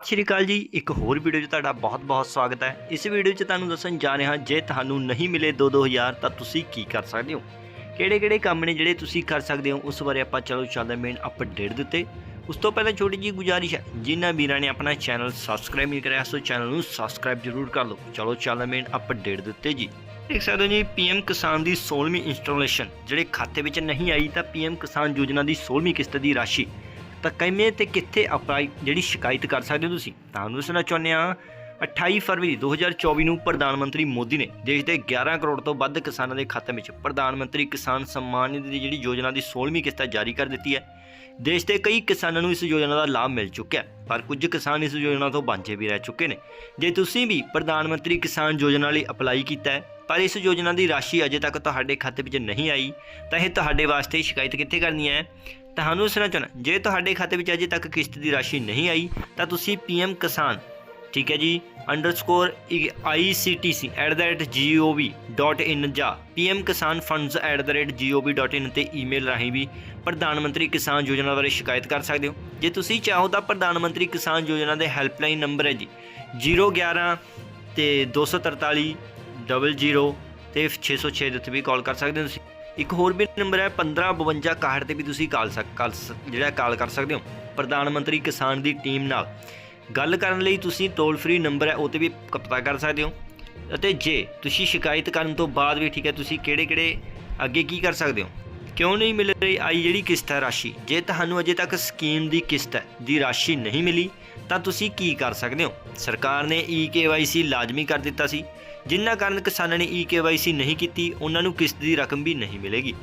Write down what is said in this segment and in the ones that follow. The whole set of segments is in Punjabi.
ਸਤਿ ਸ਼੍ਰੀ ਅਕਾਲ ਜੀ, ਇੱਕ ਹੋਰ ਵੀਡੀਓ 'ਚ ਤੁਹਾਡਾ ਬਹੁਤ-ਬਹੁਤ ਸਵਾਗਤ ਹੈ। ਇਸ ਵੀਡੀਓ 'ਚ ਤੁਹਾਨੂੰ ਦੱਸਣ ਜਾ ਰਿਹਾ, ਜੇ ਤੁਹਾਨੂੰ ਨਹੀਂ ਮਿਲੇ 2-2000 ਤਾਂ ਤੁਸੀਂ ਕੀ ਕਰ ਸਕਦੇ ਹੋ? ਕਿਹੜੇ-ਕਿਹੜੇ ਕੰਮ ਨੇ ਜਿਹੜੇ ਤੁਸੀਂ ਕਰ ਸਕਦੇ ਹੋ? ਉਸ ਬਾਰੇ ਆਪਾਂ ਚਲੋ ਚੱਲਦੇ ਮੇਨ ਅਪਡੇਟ ਦਿੱਤੇ ਉਸ ਤੋਂ ਪਹਿਲਾਂ ਛੋਟੀ ਜੀ ਗੁਜ਼ਾਰਿਸ਼ ਹੈ, ਜਿਨ੍ਹਾਂ ਵੀਰਾਂ ਨੇ ਆਪਣਾ ਚੈਨਲ ਸਬਸਕ੍ਰਾਈਬ ਨਹੀਂ ਕਰਿਆ ਸੋ ਚੈਨਲ ਨੂੰ ਸਬਸਕ੍ਰਾਈਬ ਜ਼ਰੂਰ ਕਰ ਲਓ। ਚਲੋ ਚੱਲਦੇ ਮੇਨ ਅਪਡੇਟ ਦਿੱਤੇ ਜੀ। ਦੇਖ ਸਕਦੇ ਹੋ ਜੀ ਪੀਐਮ ਕਿਸਾਨ ਦੀ 16ਵੀਂ ਇੰਸਟਾਲੇਸ਼ਨ ਜਿਹੜੇ ਖਾਤੇ ਵਿੱਚ ਨਹੀਂ ਆਈ, ਤਾਂ ਪੀਐਮ ਕਿਸਾਨ ਯੋਜਨਾ ਦੀ 16ਵੀਂ ਕਿਸ਼ਤ ਦੀ ਰਾਸ਼ੀ ਤਾਂ ਕਿਵੇਂ ਤੇ ਕਿੱਥੇ ਅਪਲਾਈ ਜਿਹੜੀ ਸ਼ਿਕਾਇਤ ਕਰ ਸਕਦੇ ਹੋ ਤੁਸੀਂ? ਤੁਹਾਨੂੰ ਦੱਸਣਾ ਚਾਹੁੰਦੇ ਆ 28 ਫਰਵਰੀ 2024 ਨੂੰ ਪ੍ਰਧਾਨ ਮੰਤਰੀ ਮੋਦੀ ਨੇ ਦੇਸ਼ ਦੇ 11 ਕਰੋੜ ਤੋਂ ਵੱਧ ਕਿਸਾਨਾਂ ਦੇ ਖਾਤੇ ਵਿੱਚ ਪ੍ਰਧਾਨ ਮੰਤਰੀ ਕਿਸਾਨ ਸਨਮਾਨ ਨਿਧੀ ਦੀ ਜਿਹੜੀ ਯੋਜਨਾ ਦੀ 16ਵੀਂ ਕਿਸ਼ਤ ਜਾਰੀ ਕਰ ਦਿੱਤੀ ਹੈ। ਦੇਸ਼ ਦੇ ਕਈ ਕਿਸਾਨਾਂ ਨੂੰ ਇਸ ਯੋਜਨਾ ਦਾ ਲਾਭ ਮਿਲ ਚੁੱਕਿਆ ਹੈ, ਪਰ ਕੁਝ ਕਿਸਾਨ ਇਸ ਯੋਜਨਾ ਤੋਂ ਵਾਂਝੇ ਵੀ ਰਹਿ ਚੁੱਕੇ ਨੇ। ਜੇ ਤੁਸੀਂ ਵੀ ਪ੍ਰਧਾਨ ਮੰਤਰੀ ਕਿਸਾਨ ਯੋਜਨਾ ਲਈ ਅਪਲਾਈ ਕੀਤਾ ਹੈ ਪਰ ਇਸ ਯੋਜਨਾ ਦੀ ਰਾਸ਼ੀ ਅਜੇ ਤੱਕ ਤੁਹਾਡੇ ਖਾਤੇ ਵਿੱਚ ਨਹੀਂ ਆਈ, ਤਾਂ ਇਹ ਤੁਹਾਡੇ ਵਾਸਤੇ ਸ਼ਿਕਾਇਤ ਕਿੱਥੇ ਕਰਨੀ ਹੈ? ਤੁਹਾਨੂੰ ਦੱਸਣਾ ਚਾਹੁੰਦਾ ਜੇ ਤੁਹਾਡੇ ਖਾਤੇ ਵਿੱਚ ਅਜੇ ਤੱਕ ਕਿਸ਼ਤ ਦੀ ਰਾਸ਼ੀ ਨਹੀਂ ਆਈ, ਤਾਂ ਤੁਸੀਂ ਪੀਐਮ ਕਿਸਾਨ, ਠੀਕ ਹੈ ਜੀ ਅੰਡਰਸਕੋਰ ictc@gov.in ਜਾਂ ਪੀਐਮ ਕਿਸਾਨ funds@gov.in ਤੇ ਈਮੇਲ ਰਾਹੀਂ ਵੀ ਪ੍ਰਧਾਨ ਮੰਤਰੀ ਕਿਸਾਨ ਯੋਜਨਾ ਬਾਰੇ ਸ਼ਿਕਾਇਤ ਕਰ ਸਕਦੇ ਹੋ। ਜੇ ਤੁਸੀਂ ਚਾਹੋ ਤਾਂ ਪ੍ਰਧਾਨ ਮੰਤਰੀ ਕਿਸਾਨ ਯੋਜਨਾ ਦੇ ਹੈਲਪਲਾਈਨ ਨੰਬਰ ਹੈ ਜੀ 011 ਤੇ 243 00 ਤੇ 606 ਦੇ ਉੱਤੇ ਵੀ ਕਾਲ ਕਰ ਸਕਦੇ ਹੋ ਤੁਸੀਂ। ਇੱਕ ਹੋਰ ਵੀ ਨੰਬਰ ਹੈ 1552 61 ਤੇ ਵੀ ਤੁਸੀਂ ਕਾਲ ਸਕ, ਕਾਲ ਸ- ਜਿਹੜਾ ਕਾਲ ਕਰ ਸਕਦੇ ਹੋ ਪ੍ਰਧਾਨ ਮੰਤਰੀ ਕਿਸਾਨ ਦੀ ਟੀਮ ਨਾਲ। ਗੱਲ ਕਰਨ ਲਈ ਤੁਸੀਂ ਟੋਲ ਫ੍ਰੀ ਨੰਬਰ ਹੈ, ਉਹ ਤੇ ਵੀ ਕ- ਪਤਾ ਕਰ ਸਕਦੇ ਹੋ। ਅਤੇ ਜੇ ਤੁਸੀਂ ਸ਼ਿਕਾਇਤ ਕਰਨ ਤੋਂ ਬਾਅਦ ਵੀ ਠੀਕ ਹੈ, ਤੁਸੀਂ ਕਿਹੜੇ ਕਿਹੜੇ ਅੱਗੇ ਕੀ ਕਰ ਸਕਦੇ ਹੋ? ਕਿਉਂ ਨਹੀਂ ਮਿਲ ਰਹੀ ਆਈ ਜਿਹੜੀ ਕਿਸ਼ਤ ਹੈ ਰਾਸ਼ੀ? ਜੇ ਤੁਹਾਨੂੰ ਅਜੇ ਤੱਕ ਸਕੀਮ ਦੀ ਕਿਸ਼ਤ ਦੀ ਰਾਸ਼ੀ ਨਹੀਂ ਮਿਲੀ ਤਾਂ ਤੁਸੀਂ ਕੀ ਕਰ ਸਕਦੇ ਹੋ? ਸਰਕਾਰ ਨੇ ਈ ਲਾਜ਼ਮੀ ਕਰ ਦਿੱਤਾ ਸੀ। ਜਿਨ੍ਹਾਂ ਕਾਰਨ ਕਿਸਾਨਾਂ ਨੇ ਈ ਨਹੀਂ ਕੀਤੀ, ਉਹਨਾਂ ਨੂੰ ਕਿਸ਼ਤ ਦੀ ਰਕਮ ਵੀ ਨਹੀਂ ਮਿਲੇਗੀ।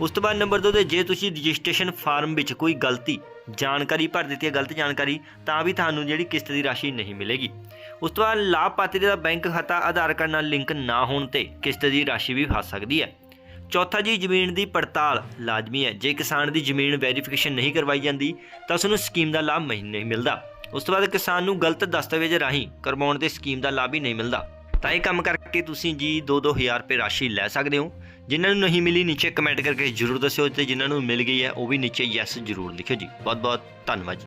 ਉਸ ਤੋਂ ਬਾਅਦ ਨੰਬਰ 2 ਤੇ ਜੇ ਤੁਸੀਂ ਰਜਿਸਟ੍ਰੇਸ਼ਨ ਫਾਰਮ ਵਿੱਚ ਕੋਈ ਗਲਤੀ, ਜਾਣਕਾਰੀ ਭਰ ਦਿੱਤੀ ਹੈ, ਗਲਤ ਜਾਣਕਾਰੀ, ਤਾਂ ਵੀ ਤੁਹਾਨੂੰ ਜਿਹੜੀ ਕਿਸ਼ਤ ਦੀ ਰਾਸ਼ੀ ਨਹੀਂ ਮਿਲੇਗੀ। ਉਸ ਤੋਂ ਬਾਅਦ ਲਾਭਪਾਤਰੀ ਦਾ ਬੈਂਕ ਖਾਤਾ ਆਧਾਰ ਕਾਰਡ ਨਾਲ ਲਿੰਕ ਨਾ ਹੋਣ ਤੇ ਕਿਸ਼ਤ ਦੀ ਰਾਸ਼ੀ ਵੀ ਫਸ ਸਕਦੀ ਹੈ। ਚੌਥਾ ਜੀ, ਜ਼ਮੀਨ ਦੀ ਪੜਤਾਲ ਲਾਜ਼ਮੀ ਹੈ। ਜੇ ਕਿਸਾਨ ਦੀ ਜ਼ਮੀਨ ਵੈਰੀਫਿਕੇਸ਼ਨ ਨਹੀਂ ਕਰਵਾਈ ਜਾਂਦੀ, ਤਾਂ ਉਸ ਨੂੰ ਸਕੀਮ ਦਾ ਲਾਭ ਨਹੀਂ ਮਿਲਦਾ। ਉਸ ਤੋਂ ਬਾਅਦ ਕਿਸਾਨ ਨੂੰ ਗਲਤ ਦਸਤਾਵੇਜ਼ ਰਾਹੀਂ ਕਰਵਾਉਣ ਦੇ ਸਕੀਮ ਦਾ ਲਾਭ ਹੀ ਨਹੀਂ ਮਿਲਦਾ। ਤਾਂ ਇਹ ਕੰਮ ਕਰਕੇ ਤੁਸੀਂ ਜੀ 2-2000 ਰੁਪਏ ਰਾਸ਼ੀ ਲੈ ਸਕਦੇ ਹੋ। ਜਿਨ੍ਹਾਂ ਨੂੰ ਨਹੀਂ ਮਿਲੀ, ਨੀਚੇ ਕਮੈਂਟ ਕਰਕੇ ਜ਼ਰੂਰ ਦੱਸਿਓ ਤੇ ਜਿਨ੍ਹਾਂ ਨੂੰ ਮਿਲ ਗਈ ਹੈ, ਉਹ ਵੀ ਨੀਚੇ ਯੈਸ ਜ਼ਰੂਰ ਲਿਖਿਓ ਜੀ। ਬਹੁਤ ਬਹੁਤ ਧੰਨਵਾਦ ਜੀ।